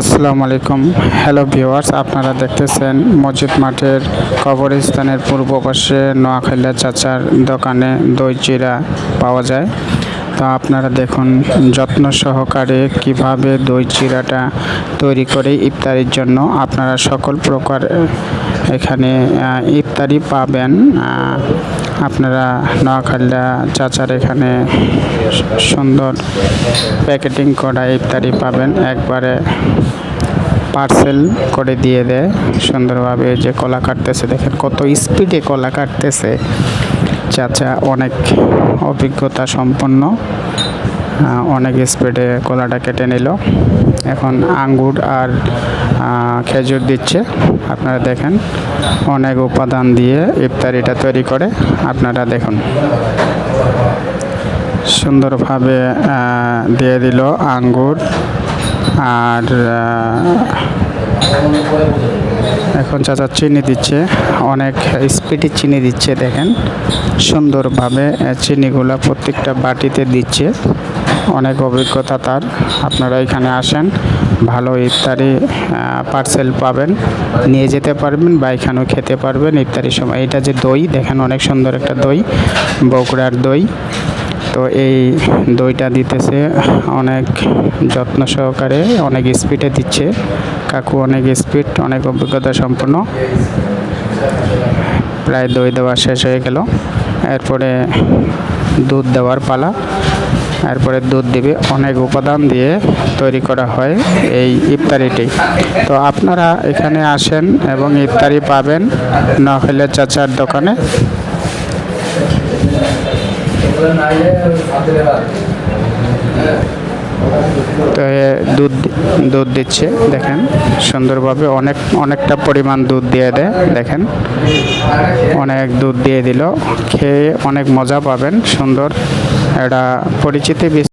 আসসালামু আলাইকুম hello viewers আপনারা দেখতেছেন মসজিদ মাঠের কবরস্থানের পূর্ব পাশে নোয়াখালিয়া চাচার দোকানে দই চিরা পাওয়া যায়। তো আপনারা দেখুন, যত্ন সহকারে কীভাবে দই চিরাটা তৈরি করে ইফতারির জন্য আপনারা সকল প্রকার, এখানে ইফতারি পাবেন। আপনারা নোয়াখালীরা চাচার এখানে সুন্দর প্যাকেটিং করা ইফতারি পাবেন। একবারে পার্সেল করে দিয়ে দেয়। সুন্দরভাবে যে কলা কাটতেছে, দেখেন কত স্পিডে কলা কাটতেছে। চাচা অনেক অভিজ্ঞতা সম্পন্ন অনেক স্পিডে কলাটা কেটে নিল। এখন আঙ্গুর আর খেজুর দিচ্ছে। আপনারা দেখেন, অনেক উপাদান দিয়ে ইফতারিটা তৈরি করে। আপনারা দেখুন। সুন্দরভাবে দিয়ে দিল আঙ্গুর। আর এখন চাচা চিনি দিচ্ছে, অনেক স্পিডে চিনি দিচ্ছে দেখেন, সুন্দরভাবে চিনিগুলো প্রত্যেকটা বাটিতে দিচ্ছে, অনেক অভিজ্ঞতা তার, আপনারা এখানে আসেন, ভালো ইফতারি পার্সেল পাবেন, নিয়ে যেতে পারবেন বা এখানেও খেতে পারবেন ইফতারির সময়, এটা যে দই, দেখেন অনেক সুন্দর একটা দই, বগুড়ার দই তো এই দইটা দিতেছে অনেক যত্ন সহকারে, অনেক স্পিডে দিচ্ছে। কাকু অনেক স্পিড অনেক অভিজ্ঞতা সম্পন্ন। প্রায় দই দেওয়া শেষ হয়ে গেল। এরপরে দুধ দেওয়ার পালা। এরপরে দুধ দিবে। অনেক উপাদান দিয়ে তৈরি করা হয় এই ইফতারিটি। তো আপনারা এখানে আসেন এবং ইফতারি পাবেন। নখেলের চাচার দোকানে দুধ দুধ দিচ্ছে, দেখেন, সুন্দরভাবে অনেক, অনেকটা পরিমাণ দুধ দিয়ে দেয় দেখেন, অনেক দুধ দিয়ে দিল, খেয়ে অনেক মজা পাবেন, সুন্দর, এটা পরিচিতি